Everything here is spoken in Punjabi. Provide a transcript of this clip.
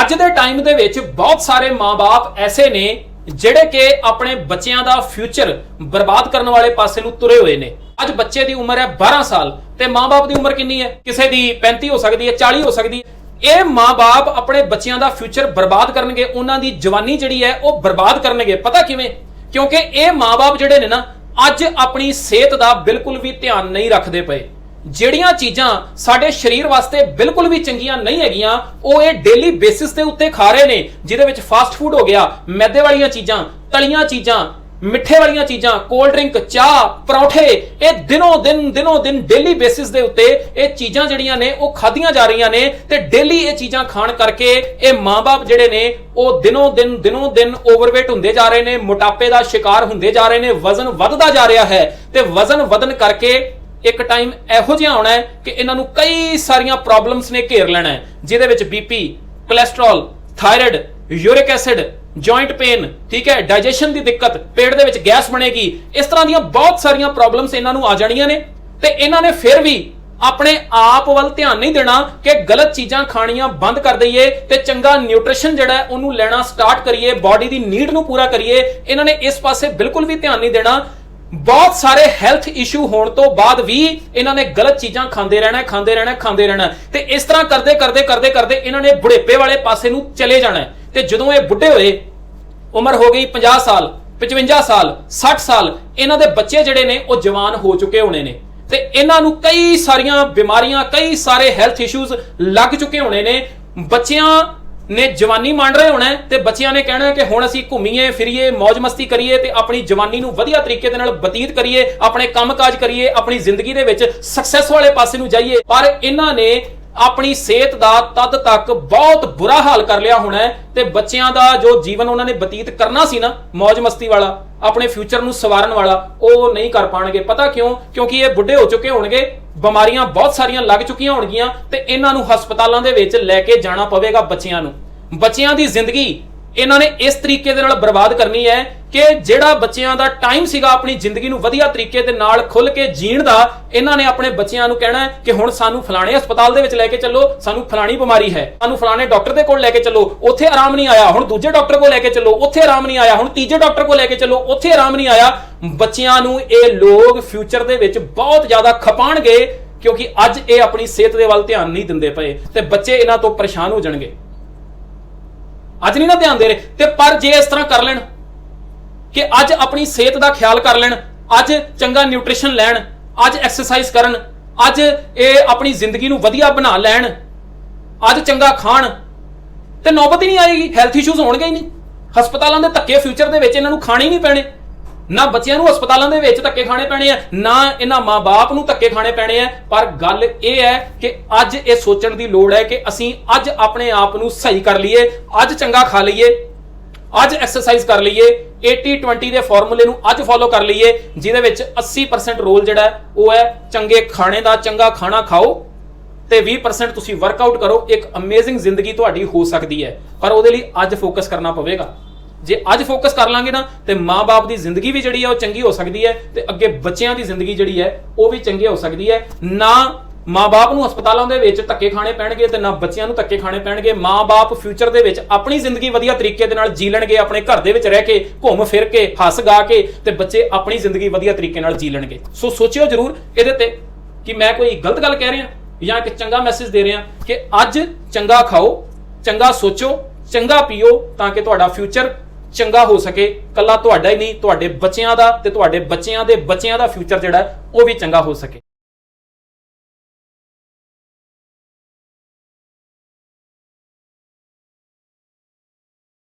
ਅੱਜ ਦੇ ਟਾਈਮ ਦੇ ਵਿੱਚ ਬਹੁਤ ਸਾਰੇ ਮਾਪੇ ਐਸੇ ਨੇ ਜਿਹੜੇ ਕਿ ਆਪਣੇ ਬੱਚਿਆਂ ਦਾ ਫਿਊਚਰ ਬਰਬਾਦ ਕਰਨ ਵਾਲੇ ਪਾਸੇ ਨੂੰ ਤੁਰੇ ਹੋਏ ਨੇ। ਅੱਜ ਬੱਚੇ ਦੀ ਉਮਰ ਹੈ 12 ਸਾਲ ਤੇ ਮਾਪੇ ਦੀ ਉਮਰ ਕਿੰਨੀ ਹੈ? ਕਿਸੇ ਦੀ 35 ਹੋ ਸਕਦੀ ਹੈ 40 ਹੋ ਸਕਦੀ ਹੈ। ਇਹ ਮਾਪੇ ਆਪਣੇ ਬੱਚਿਆਂ ਦਾ ਫਿਊਚਰ ਬਰਬਾਦ ਕਰਨਗੇ, ਉਹਨਾਂ ਦੀ ਜਵਾਨੀ ਜਿਹੜੀ ਹੈ ਉਹ ਬਰਬਾਦ ਕਰਨਗੇ। ਪਤਾ ਕਿਵੇਂ? ਕਿਉਂਕਿ ਇਹ ਮਾਪੇ ਜਿਹੜੇ ਨੇ ਨਾ, ਅੱਜ ਆਪਣੀ ਸਿਹਤ ਦਾ ਬਿਲਕੁਲ ਵੀ ਧਿਆਨ ਨਹੀਂ ਰੱਖਦੇ ਪਏ। ਜਿਹੜੀਆਂ ਚੀਜ਼ਾਂ ਸਾਡੇ ਸਰੀਰ ਵਾਸਤੇ ਬਿਲਕੁਲ ਵੀ ਚੰਗੀਆਂ ਨਹੀਂ ਹੈਗੀਆਂ, ਉਹ ਇਹ ਡੇਲੀ ਬੇਸਿਸ ਦੇ ਉੱਤੇ ਖਾ ਰਹੇ ਨੇ, ਜਿਹਦੇ ਵਿੱਚ ਫਾਸਟ ਫੂਡ ਹੋ ਗਿਆ, ਮੈਦੇ ਵਾਲੀਆਂ ਚੀਜ਼ਾਂ, ਤਲੀਆਂ ਚੀਜ਼ਾਂ, ਮਿੱਠੇ ਵਾਲੀਆਂ ਚੀਜ਼ਾਂ ਕੋਲਡ ਡਰਿੰਕ ਚਾਹ, ਪਰੌਠੇ, ਇਹ ਦਿਨੋਂ ਦਿਨ ਦਿਨੋਂ ਦਿਨ ਡੇਲੀ ਬੇਸਿਸ ਦੇ ਉੱਤੇ ਇਹ ਚੀਜ਼ਾਂ ਜਿਹੜੀਆਂ ਨੇ, ਉਹ ਖਾਧੀਆਂ ਜਾ ਰਹੀਆਂ ਨੇ ਤੇ ਡੇਲੀ ਇਹ ਚੀਜ਼ਾਂ ਖਾਣ ਕਰਕੇ ਇਹ ਮਾਪੇ ਜਿਹੜੇ ਨੇ, ਉਹ ਦਿਨੋਂ ਦਿਨ ਦਿਨੋਂ ਦਿਨ ਓਵਰਵੇਟ ਹੁੰਦੇ ਜਾ ਰਹੇ ਨੇ, ਮੋਟਾਪੇ ਦਾ ਸ਼ਿਕਾਰ ਹੁੰਦੇ ਜਾ ਰਹੇ ਨੇ, ਵਜ਼ਨ ਵੱਧਦਾ ਜਾ ਰਿਹਾ ਹੈ ਤੇ ਵਜ਼ਨ ਵਧਣ ਕਰਕੇ ਇੱਕ ਟਾਈਮ ਇਹੋ ਜਿਹਾ ਆਉਣਾ ਹੈ ਕਿ ਇਹਨਾਂ ਨੂੰ ਕਈ ਸਾਰੀਆਂ ਪ੍ਰੋਬਲਮਸ ਨੇ ਘੇਰ ਲੈਣਾ ਹੈ, ਜਿਹਦੇ ਵਿੱਚ BP cholesterol thyroid uric acid joint pain ਠੀਕ ਹੈ ਡਾਈਜੈਸ਼ਨ ਦੀ ਦਿੱਕਤ, ਪੇਟ ਦੇ ਵਿੱਚ ਗੈਸ ਬਣੇਗੀ, ਇਸ ਤਰ੍ਹਾਂ ਦੀਆਂ ਬਹੁਤ ਸਾਰੀਆਂ ਪ੍ਰੋਬਲਮਸ ਇਹਨਾਂ ਨੂੰ ਆ ਜਾਣੀਆਂ ਨੇ ਤੇ ਇਹਨਾਂ ਨੇ ਫਿਰ ਵੀ ਆਪਣੇ ਆਪ ਵੱਲ ਧਿਆਨ ਨਹੀਂ ਦੇਣਾ ਕਿ ਗਲਤ ਚੀਜ਼ਾਂ ਖਾਣੀਆਂ ਬੰਦ ਕਰ ਦਈਏ ਤੇ ਚੰਗਾ ਨਿਊਟ੍ਰੀਸ਼ਨ ਜਿਹੜਾ ਉਹਨੂੰ ਲੈਣਾ ਸਟਾਰਟ ਕਰੀਏ ਬਾਡੀ ਦੀ ਨੀਡ ਨੂੰ ਪੂਰਾ ਕਰੀਏ। ਇਹਨਾਂ ਨੇ ਇਸ ਪਾਸੇ ਬਿਲਕੁਲ ਵੀ ਧਿਆਨ ਨਹੀਂ ਦੇਣਾ ਬਹੁਤ ਸਾਰੇ ਹੈਲਥ ਇਸ਼ੂ ਹੋਣ ਤੋਂ ਬਾਅਦ ਵੀ ਇਹਨਾਂ ਨੇ ਗਲਤ ਚੀਜ਼ਾਂ ਖਾਂਦੇ ਰਹਿਣਾ ਖਾਂਦੇ ਰਹਿਣਾ ਖਾਂਦੇ ਰਹਿਣਾ ਹੈ। ਤੇ ਇਸ ਤਰ੍ਹਾਂ ਕਰਦੇ ਕਰਦੇ ਕਰਦੇ ਕਰਦੇ ਇਹਨਾਂ ਨੇ ਬੁਢੇਪੇ ਵਾਲੇ ਪਾਸੇ ਨੂੰ ਚਲੇ ਜਾਣਾ ਹੈ। ਤੇ ਜਦੋਂ ਇਹ ਬੁੱਢੇ ਹੋਏ, ਉਮਰ ਹੋ ਗਈ 50 ਸਾਲ 55 ਸਾਲ 60 ਸਾਲ, ਇਹਨਾਂ ਦੇ ਬੱਚੇ ਜਿਹੜੇ ਨੇ ਉਹ ਜਵਾਨ ਹੋ ਚੁੱਕੇ ਹੋਣੇ ਨੇ ਤੇ ਇਹਨਾਂ ਨੂੰ ਕਈ ਸਾਰੀਆਂ ਬਿਮਾਰੀਆਂ, ਕਈ ਸਾਰੇ ਹੈਲਥ ਇਸ਼ੂਜ਼ ਲੱਗ ਚੁੱਕੇ ਹੋਣੇ ਨੇ ਬੱਚਿਆਂ ਨੇ ਜਵਾਨੀ ਮੰਨ ਰਹੇ ਹੋਣਾ ਹੈ ਤੇ ਬੱਚਿਆਂ ਨੇ ਕਹਿਣਾ ਕਿ ਹੁਣ ਅਸੀਂ ਘੁੰਮੀਏ, ਫਿਰੀਏ, ਮौज ਮਸਤੀ ਕਰੀਏ ਤੇ ਆਪਣੀ ਜਵਾਨੀ ਨੂੰ ਵਧੀਆ ਤਰੀਕੇ ਦੇ ਨਾਲ ਬਤੀਤ ਕਰੀਏ, ਆਪਣੇ ਕੰਮਕਾਜ ਕਰੀਏ, ਆਪਣੀ ਜ਼ਿੰਦਗੀ ਦੇ ਵਿੱਚ ਸਕਸੈਸ ਵਾਲੇ ਪਾਸੇ ਨੂੰ ਜਾਈਏ। ਪਰ ਇਹਨਾਂ ਨੇ ਆਪਣੀ ਸਿਹਤ ਦਾ ਤਦ ਤੱਕ ਬਹੁਤ ਬੁਰਾ ਹਾਲ ਕਰ ਲਿਆ ਹੋਣਾ ਹੈ ਤੇ ਬੱਚਿਆਂ ਦਾ ਜੋ ਜੀਵਨ ਉਹਨਾਂ ਨੇ ਬਤੀਤ ਕਰਨਾ ਸੀ ਨਾ, ਮौज ਮਸਤੀ ਵਾਲਾ, ਆਪਣੇ ਫਿਊਚਰ ਨੂੰ ਸਵਾਰਨ ਵਾਲਾ, ਉਹ ਨਹੀਂ ਕਰ ਪਾਣਗੇ। ਪਤਾ ਕਿਉਂ? ਕਿਉਂਕਿ ਇਹ ਬੁੱਢੇ ਹੋ ਚੁੱਕੇ ਹੋਣਗੇ, ਬਿਮਾਰੀਆਂ ਬਹੁਤ ਸਾਰੀਆਂ ਲੱਗ ਚੁੱਕੀਆਂ ਹੋਣਗੀਆਂ ਤੇ ਇਹਨਾਂ ਨੂੰ ਹਸਪਤਾਲਾਂ ਦੇ ਵਿੱਚ ਲੈ ਕੇ ਜਾਣਾ ਪਵੇਗਾ ਬੱਚਿਆਂ ਨੂੰ। ਬੱਚਿਆਂ ਦੀ ਜ਼ਿੰਦਗੀ ਇਹਨਾਂ ਨੇ ਇਸ ਤਰੀਕੇ ਦੇ ਨਾਲ ਬਰਬਾਦ ਕਰਨੀ ਹੈ ਕਿ ਜਿਹੜਾ ਬੱਚਿਆਂ ਦਾ ਟਾਈਮ ਸੀਗਾ ਆਪਣੀ ਜ਼ਿੰਦਗੀ ਨੂੰ ਵਧੀਆ ਤਰੀਕੇ ਦੇ ਨਾਲ ਖੁੱਲ ਕੇ ਜੀਣ ਦਾ, ਇਹਨਾਂ ਨੇ ਆਪਣੇ ਬੱਚਿਆਂ ਨੂੰ ਕਹਿਣਾ ਕਿ ਹੁਣ ਸਾਨੂੰ ਫਲਾਣੇ ਹਸਪਤਾਲ ਦੇ ਵਿੱਚ ਲੈ ਕੇ ਚੱਲੋ, ਸਾਨੂੰ ਫਲਾਣੀ ਬਿਮਾਰੀ ਹੈ। ਸਾਨੂੰ ਫਲਾਣੇ ਡਾਕਟਰ ਦੇ ਕੋਲ ਲੈ ਕੇ ਚੱਲੋ, ਉੱਥੇ ਆਰਾਮ ਨਹੀਂ ਆਇਆ। ਹੁਣ ਦੂਜੇ ਡਾਕਟਰ ਕੋਲ ਲੈ ਕੇ ਚੱਲੋ, ਉੱਥੇ ਆਰਾਮ ਨਹੀਂ ਆਇਆ। ਹੁਣ ਤੀਜੇ ਡਾਕਟਰ ਕੋਲ ਲੈ ਕੇ ਚੱਲੋ, ਉੱਥੇ ਆਰਾਮ ਨਹੀਂ ਆਇਆ। ਬੱਚਿਆਂ ਨੂੰ ਇਹ ਲੋਕ ਫਿਊਚਰ ਦੇ ਵਿੱਚ ਬਹੁਤ ਜ਼ਿਆਦਾ ਖਪਾਣਗੇ ਕਿਉਂਕਿ ਅੱਜ ਇਹ ਆਪਣੀ ਸਿਹਤ ਦੇ ਵੱਲ ਧਿਆਨ ਨਹੀਂ ਦਿੰਦੇ ਪਏ ਤੇ ਬੱਚੇ ਇਹਨਾਂ ਤੋਂ ਪਰੇਸ਼ਾਨ ਹੋ ਜਾਣਗੇ। ਅੱਜ ਨਹੀਂ ਨਾ ਧਿਆਨ ਦੇ ਰਹੇ। ਤੇ ਪਰ ਜੇ ਇਸ ਤਰ੍ਹਾਂ ਕਰ ਲੈਣ, ਕਿ ਅੱਜ ਆਪਣੀ ਸਿਹਤ ਦਾ ਖਿਆਲ ਕਰ ਲੈਣ, ਅੱਜ ਚੰਗਾ ਨਿਊਟ੍ਰੀਸ਼ਨ ਲੈਣ, ਅੱਜ ਐਕਸਰਸਾਈਜ਼ ਕਰਨ, ਅੱਜ ਇਹ ਆਪਣੀ ਜ਼ਿੰਦਗੀ ਨੂੰ ਵਧੀਆ ਬਣਾ ਲੈਣ, ਅੱਜ ਚੰਗਾ ਖਾਣ, ਤੇ ਨੌਬਤ ਹੀ ਨਹੀਂ ਆਏਗੀ। ਹੈਲਥ ਇਸ਼ੂਜ਼ ਹੋਣਗੇ ਹੀ ਨਹੀਂ। ਹਸਪਤਾਲਾਂ ਦੇ ਧੱਕੇ ਫਿਊਚਰ ਦੇ ਵਿੱਚ ਇਹਨਾਂ ਨੂੰ ਖਾਣੇ ਹੀ ਨਹੀਂ ਪੈਣੇ। ਨਾ ਬੱਚਿਆਂ ਨੂੰ ਹਸਪਤਾਲਾਂ ਦੇ ਵਿੱਚ ਧੱਕੇ ਖਾਣੇ ਪੈਣੇ ਆ, ਨਾ ਇਹਨਾਂ ਮਾਪੇ ਨੂੰ ਧੱਕੇ ਖਾਣੇ ਪੈਣੇ ਆ। ਪਰ ਗੱਲ ਇਹ ਹੈ ਕਿ ਅੱਜ ਇਹ ਸੋਚਣ ਦੀ ਲੋੜ ਹੈ ਕਿ ਅਸੀਂ ਅੱਜ ਆਪਣੇ ਆਪ ਨੂੰ ਸਹੀ ਕਰ ਲਈਏ, ਅੱਜ ਚੰਗਾ ਖਾ ਲਈਏ, ਅੱਜ ਐਕਸਰਸਾਈਜ਼ ਕਰ ਲਈਏ 80 20 ਦੇ ਫਾਰਮੂਲੇ ਨੂੰ ਅੱਜ ਫੋਲੋ ਕਰ ਲਈਏ, ਜਿਹਦੇ ਵਿੱਚ 80% ਰੋਲ ਜਿਹੜਾ ਉਹ ਹੈ ਚੰਗੇ ਖਾਣੇ ਦਾ, ਚੰਗਾ ਖਾਣਾ ਖਾਓ ਤੇ 20% ਤੁਸੀਂ ਵਰਕਆਊਟ ਕਰੋ, ਇੱਕ ਅਮੇਜ਼ਿੰਗ ਜ਼ਿੰਦਗੀ ਤੁਹਾਡੀ ਹੋ ਸਕਦੀ ਹੈ। ਪਰ ਉਹਦੇ ਲਈ ਅੱਜ ਫੋਕਸ ਕਰਨਾ ਪਵੇਗਾ। ਜੇ ਅੱਜ ਫੋਕਸ ਕਰ ਲਾਂਗੇ ਨਾ, ਤੇ ਮਾਂ-ਬਾਪ ਦੀ ਜ਼ਿੰਦਗੀ ਵੀ ਜਿਹੜੀ ਹੈ ਉਹ ਚੰਗੀ ਹੋ ਸਕਦੀ ਹੈ, ਤੇ ਅੱਗੇ ਬੱਚਿਆਂ ਦੀ ਜ਼ਿੰਦਗੀ ਜਿਹੜੀ ਹੈ, ਉਹ ਵੀ ਚੰਗੀ ਹੋ ਸਕਦੀ ਹੈ। ਨਾ ਮਾਂ-ਬਾਪ ਨੂੰ ਹਸਪਤਾਲਾਂ ਦੇ ਵਿੱਚ ਧੱਕੇ ਖਾਣੇ ਪੈਣਗੇ, ਤੇ ਨਾ ਬੱਚਿਆਂ ਨੂੰ ਧੱਕੇ ਖਾਣੇ ਪੈਣਗੇ। ਮਾਂ-ਬਾਪ ਫਿਊਚਰ ਦੇ ਵਿੱਚ ਆਪਣੀ ਜ਼ਿੰਦਗੀ ਵਧੀਆ ਤਰੀਕੇ ਦੇ ਨਾਲ ਜੀ ਲੈਣਗੇ, ਆਪਣੇ ਘਰ ਦੇ ਵਿੱਚ ਰਹਿ ਕੇ, ਘੁੰਮ ਫਿਰ ਕੇ, ਹੱਸ ਗਾ ਕੇ, ਤੇ ਬੱਚੇ ਆਪਣੀ ਜ਼ਿੰਦਗੀ ਵਧੀਆ ਤਰੀਕੇ ਨਾਲ ਜੀ ਲੈਣਗੇ। ਸੋ ਸੋਚਿਓ ਜਰੂਰ ਇਹਦੇ ਤੇ ਕਿ ਮੈਂ ਕੋਈ ਗਲਤ ਗੱਲ ਕਹਿ ਰਿਹਾ, ਜਾਂ ਇੱਕ ਚੰਗਾ ਮੈਸੇਜ ਦੇ ਰਿਹਾ ਕਿ ਅੱਜ ਚੰਗਾ ਖਾਓ, ਚੰਗਾ ਸੋਚੋ, ਚੰਗਾ ਪੀਓ, ਤਾਂ ਕਿ ਤੁਹਾਡਾ ਫਿਊਚਰ ਚੰਗਾ ਹੋ ਸਕੇ, ਕੱਲਾ ਤੁਹਾਡਾ ਹੀ ਨਹੀਂ, ਤੁਹਾਡੇ ਬੱਚਿਆਂ ਦਾ ਤੇ ਤੁਹਾਡੇ ਬੱਚਿਆਂ ਦੇ ਬੱਚਿਆਂ ਦਾ ਫਿਊਚਰ ਜਿਹੜਾ ਉਹ ਵੀ ਚੰਗਾ ਹੋ ਸਕੇ।